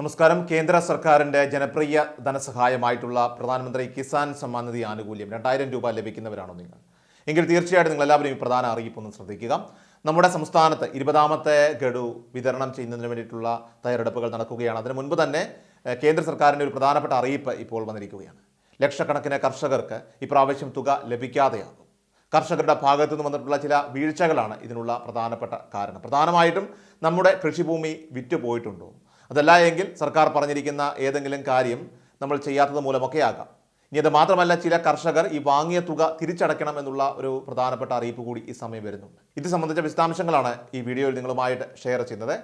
നമസ്കാരം. കേന്ദ്ര സർക്കാരിന്റെ ജനപ്രിയ ധനസഹായമായിട്ടുള്ള പ്രധാനമന്ത്രി കിസാൻ സമ്മാൻ നിധി ആനുകൂല്യം രണ്ടായിരം രൂപ ലഭിക്കുന്നവരാണോ നിങ്ങൾ? എങ്കിൽ തീർച്ചയായിട്ടും നിങ്ങൾ എല്ലാവരും ഈ പ്രധാന അറിയിപ്പൊന്ന് ശ്രദ്ധിക്കുക. നമ്മുടെ സംസ്ഥാനത്ത് ഇരുപതാമത്തെ ഗഡു വിതരണം ചെയ്യുന്നതിന് വേണ്ടിയിട്ടുള്ള തയ്യാറെടുപ്പുകൾ നടക്കുകയാണ്. അതിനു മുൻപ് തന്നെ കേന്ദ്ര സർക്കാരിന്റെ ഒരു പ്രധാനപ്പെട്ട അറിയിപ്പ് ഇപ്പോൾ വന്നിരിക്കുകയാണ്. ലക്ഷക്കണക്കിന് കർഷകർക്ക് ഇപ്രാവശ്യം തുക ലഭിക്കാതെയാകും. കർഷകരുടെ ഭാഗത്തു നിന്ന് വന്നിട്ടുള്ള ചില വീഴ്ചകളാണ് ഇതിനുള്ള പ്രധാനപ്പെട്ട കാരണം. പ്രധാനമായിട്ടും നമ്മുടെ കൃഷിഭൂമി വിറ്റുപോയിട്ടുണ്ടോ? അതല്ല എങ്കിൽ സർക്കാർ പറഞ്ഞിരിക്കുന്ന ഏതെങ്കിലും കാര്യം നമ്മൾ ചെയ്യാത്തത് മൂലമൊക്കെ ആകാം. ഇനി അത് മാത്രമല്ല ചില കർഷകർ ഈ വാങ്ങിയ തുക തിരിച്ചടയ്ക്കണം എന്നുള്ള ഒരു പ്രധാനപ്പെട്ട അറിയിപ്പ് കൂടി ഈ സമയം വരുന്നുണ്ട് ഇത് സംബന്ധിച്ച വിശദാംശങ്ങളാണ് ഈ വീഡിയോയിൽ നിങ്ങളുമായിട്ട് ഷെയർ ചെയ്യുന്നത്.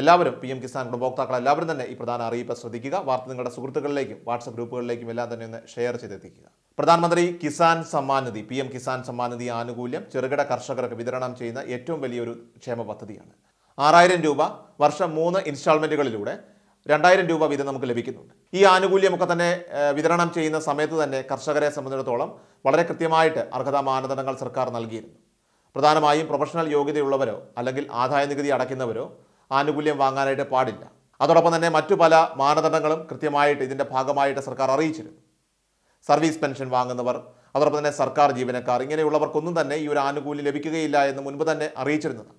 എല്ലാവരും പി എം കിസാൻ ഗുണഭോക്താക്കൾ എല്ലാവരും തന്നെ ഈ പ്രധാന അറിയിപ്പ് ശ്രദ്ധിക്കുക. വാർത്ത നിങ്ങളുടെ സുഹൃത്തുക്കളിലേക്കും വാട്സപ്പ് ഗ്രൂപ്പുകളിലേക്കും എല്ലാം തന്നെ ഒന്ന് ഷെയർ ചെയ്തെത്തിക്കുക. പ്രധാനമന്ത്രി കിസാൻ സമ്മാൻ നിധി പി എം കിസാൻ സമ്മാൻ നിധി ആനുകൂല്യം ചെറുകിട കർഷകർക്ക് വിതരണം ചെയ്യുന്ന ഏറ്റവും വലിയൊരു ക്ഷേമ പദ്ധതിയാണ്. ആറായിരം രൂപ വർഷം മൂന്ന് ഇൻസ്റ്റാൾമെന്റുകളിലൂടെ രണ്ടായിരം രൂപ വീതം നമുക്ക് ലഭിക്കുന്നുണ്ട്. ഈ ആനുകൂല്യമൊക്കെ തന്നെ വിതരണം ചെയ്യുന്ന സമയത്ത് തന്നെ കർഷകരെ സംബന്ധിച്ചിടത്തോളം വളരെ കൃത്യമായിട്ട് അർഹതാ മാനദണ്ഡങ്ങൾ സർക്കാർ നൽകിയിരുന്നു. പ്രധാനമായും പ്രൊഫഷണൽ യോഗ്യതയുള്ളവരോ അല്ലെങ്കിൽ ആദായ നികുതി അടയ്ക്കുന്നവരോ ആനുകൂല്യം വാങ്ങാനായിട്ട് പാടില്ല. അതോടൊപ്പം തന്നെ മറ്റു പല മാനദണ്ഡങ്ങളും കൃത്യമായിട്ട് ഇതിന്റെ ഭാഗമായിട്ട് സർക്കാർ അറിയിച്ചിരുന്നു. സർവീസ് പെൻഷൻ വാങ്ങുന്നവർ അതോടൊപ്പം തന്നെ സർക്കാർ ജീവനക്കാർ ഇങ്ങനെയുള്ളവർക്കൊന്നും തന്നെ ഈ ഒരു ആനുകൂല്യം ലഭിക്കുകയില്ല എന്ന് മുൻപ് തന്നെ അറിയിച്ചിരുന്നതാണ്.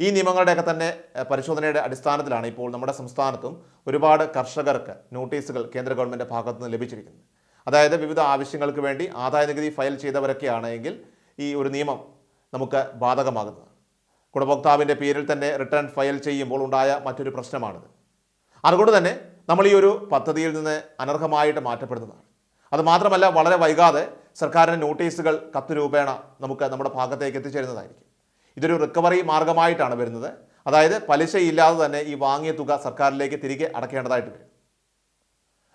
ഈ നിയമങ്ങളുടെയൊക്കെ തന്നെ പരിശോധനയുടെ അടിസ്ഥാനത്തിലാണ് ഇപ്പോൾ നമ്മുടെ സംസ്ഥാനത്തും ഒരുപാട് കർഷകർക്ക് നോട്ടീസുകൾ കേന്ദ്ര ഗവൺമെന്റ് ഭാഗത്തു നിന്ന് ലഭിച്ചിരിക്കുന്നത്. അതായത് വിവിധ ആവശ്യങ്ങൾക്ക് വേണ്ടി ആദായ നികുതി ഫയൽ ചെയ്തവരൊക്കെയാണ് എങ്കിൽ ഈ ഒരു നിയമം നമുക്ക് ബാധകമാകുന്നത്. ഗുണഭോക്താവിന്റെ പേരിൽ തന്നെ റിട്ടേൺ ഫയൽ ചെയ്യുമ്പോൾ ഉണ്ടായ മറ്റൊരു പ്രശ്നമാണിത്. അതുകൊണ്ട് തന്നെ നമ്മൾ ഈ ഒരു പദ്ധതിയിൽ നിന്ന് അനർഹമായിട്ട് മാറ്റപ്പെടുന്നതാണ്. അത് മാത്രമല്ല വളരെ വൈകാതെ സർക്കാരിന്റെ നോട്ടീസുകൾ കത്ത് രൂപേണ നമുക്ക് നമ്മുടെ ഭാഗത്തേക്ക് എത്തിച്ചേരുന്നതായിരിക്കും. ഇതൊരു റിക്കവറി മാർഗമായിട്ടാണ് വരുന്നത്. അതായത് പലിശയില്ലാതെ തന്നെ ഈ വാങ്ങിയ തുക സർക്കാരിലേക്ക് തിരികെ അടക്കേണ്ടതായിട്ട് വരും.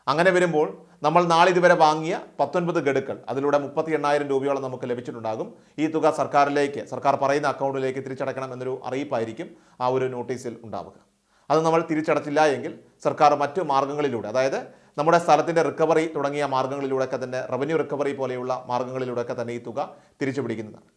അങ്ങനെ വരുമ്പോൾ നമ്മൾ നാളിതുവരെ വാങ്ങിയ പത്തൊൻപത് ഗഡുക്കൾ അതിലൂടെ മുപ്പത്തി എണ്ണായിരം രൂപയോളം നമുക്ക് ലഭിച്ചിട്ടുണ്ടാകും. ഈ തുക സർക്കാരിലേക്ക് സർക്കാർ പറയുന്ന അക്കൗണ്ടിലേക്ക് തിരിച്ചടക്കണം എന്നൊരു അറിയിപ്പായിരിക്കും ആ ഒരു നോട്ടീസിൽ ഉണ്ടാവുക. അത് നമ്മൾ തിരിച്ചടച്ചില്ല എങ്കിൽ സർക്കാർ മറ്റു മാർഗങ്ങളിലൂടെ അതായത് നമ്മുടെ സ്ഥലത്തിന്റെ റിക്കവറി തുടങ്ങിയ മാർഗങ്ങളിലൂടെയൊക്കെ തന്നെ റവന്യൂ റിക്കവറി പോലെയുള്ള മാർഗങ്ങളിലൂടെയൊക്കെ തന്നെ ഈ തുക തിരിച്ചു പിടിക്കുന്നതാണ്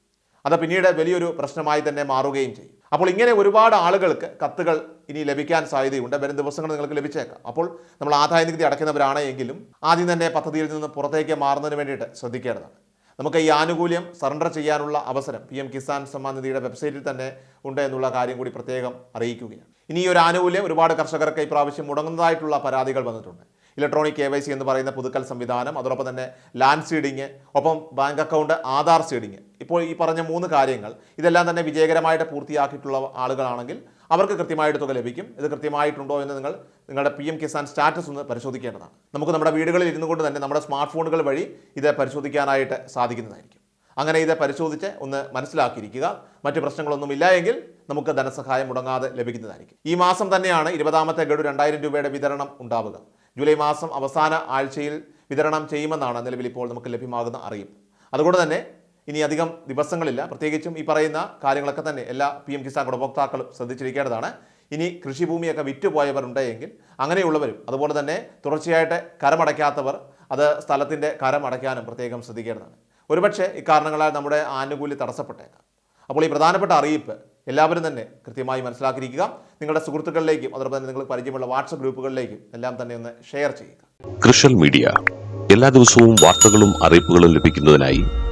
അത് പിന്നീട് വലിയൊരു പ്രശ്നമായി തന്നെ മാറുകയും ചെയ്യും. അപ്പോൾ ഇങ്ങനെ ഒരുപാട് ആളുകൾക്ക് കത്തുകൾ ഇനി ലഭിക്കാൻ സാധ്യതയുണ്ട്. വരും ദിവസങ്ങൾ നിങ്ങൾക്ക് ലഭിച്ചേക്കാം. അപ്പോൾ നമ്മൾ ആദായ നികുതി അടയ്ക്കുന്നവരാണ് എങ്കിലും ആദ്യം തന്നെ പദ്ധതിയിൽ നിന്ന് പുറത്തേക്ക് മാറുന്നതിന് വേണ്ടിയിട്ട് ശ്രദ്ധിക്കേണ്ടതാണ്. നമുക്ക് ഈ ആനുകൂല്യം സറണ്ടർ ചെയ്യാനുള്ള അവസരം പി എം കിസാൻ സമ്മാൻ നിധിയുടെ വെബ്സൈറ്റിൽ തന്നെ ഉണ്ട് എന്നുള്ള കാര്യം കൂടി പ്രത്യേകം അറിയിക്കുകയാണ്. ഇനി ഈ ഒരു ആനുകൂല്യം ഒരുപാട് കർഷകർക്ക് ഇപ്രാവശ്യം മുടങ്ങുന്നതായിട്ടുള്ള പരാതികൾ വന്നിട്ടുണ്ട്. ഇലക്ട്രോണിക് കെ വൈ സി എന്ന് പറയുന്ന പുതുക്കൽ സംവിധാനം അതോടൊപ്പം തന്നെ ലാൻഡ് സീഡിങ് ഒപ്പം ബാങ്ക് അക്കൗണ്ട് ആധാർ സീഡിങ് ഇപ്പോൾ ഈ പറഞ്ഞ മൂന്ന് കാര്യങ്ങൾ ഇതെല്ലാം തന്നെ വിജയകരമായിട്ട് പൂർത്തിയാക്കിയിട്ടുള്ള ആളുകളാണെങ്കിൽ അവർക്ക് കൃത്യമായിട്ട് തുക ലഭിക്കും. ഇത് കൃത്യമായിട്ടുണ്ടോ എന്ന് നിങ്ങൾ നിങ്ങളുടെ പി എം കിസാൻ സ്റ്റാറ്റസ് ഒന്ന് പരിശോധിക്കേണ്ടതാണ്. നമുക്ക് നമ്മുടെ വീടുകളിൽ ഇരുന്നു കൊണ്ട് തന്നെ നമ്മുടെ സ്മാർട്ട് ഫോണുകൾ വഴി ഇത് പരിശോധിക്കാനായിട്ട് സാധിക്കുന്നതായിരിക്കും. അങ്ങനെ ഇത് പരിശോധിച്ച് ഒന്ന് മനസ്സിലാക്കിയിരിക്കുക. മറ്റ് പ്രശ്നങ്ങളൊന്നും ഇല്ല എങ്കിൽ നമുക്ക് ധനസഹായം മുടങ്ങാതെ ലഭിക്കുന്നതായിരിക്കും. ഈ മാസം തന്നെയാണ് ഇരുപതാമത്തെ ഗഡു രണ്ടായിരം രൂപയുടെ വിതരണം ഉണ്ടാവുക. ജൂലൈ മാസം അവസാന ആഴ്ചയിൽ വിതരണം ചെയ്യുമെന്നാണ് നിലവിൽ ഇപ്പോൾ നമുക്ക് ലഭ്യമാകുന്ന അറിയിപ്പ്. അതുകൊണ്ട് തന്നെ ഇനി അധികം ദിവസങ്ങളില്ല. പ്രത്യേകിച്ചും ഈ പറയുന്ന കാര്യങ്ങളൊക്കെ തന്നെ എല്ലാ പി എം കിസാൻ ഗുണഭോക്താക്കളും ശ്രദ്ധിച്ചിരിക്കേണ്ടതാണ്. ഇനി കൃഷിഭൂമിയൊക്കെ വിറ്റുപോയവർ ഉണ്ടെങ്കിൽ അങ്ങനെയുള്ളവരും അതുപോലെ തന്നെ തുടർച്ചയായിട്ട് കരമടയ്ക്കാത്തവർ അത് സ്ഥലത്തിന്റെ കരമടയ്ക്കാനും പ്രത്യേകം ശ്രദ്ധിക്കേണ്ടതാണ്. ഒരുപക്ഷെ ഇക്കാരണങ്ങളാൽ നമ്മുടെ ആനുകൂല്യം തടസ്സപ്പെട്ടേക്കാം. അപ്പോൾ ഈ പ്രധാനപ്പെട്ട അറിയിപ്പ് എല്ലാവരും തന്നെ കൃത്യമായി മനസ്സിലാക്കിയിരിക്കുക. നിങ്ങളുടെ സുഹൃത്തുക്കളിലേക്കും അതോടൊപ്പം തന്നെ നിങ്ങൾക്ക് പരിചയമുള്ള വാട്സപ്പ് ഗ്രൂപ്പുകളിലേക്കും എല്ലാം തന്നെ ഒന്ന് ഷെയർ ചെയ്യുക. മീഡിയ എല്ലാ ദിവസവും വാർത്തകളും അറിയിപ്പുകളും ലഭിക്കുന്നതിനായി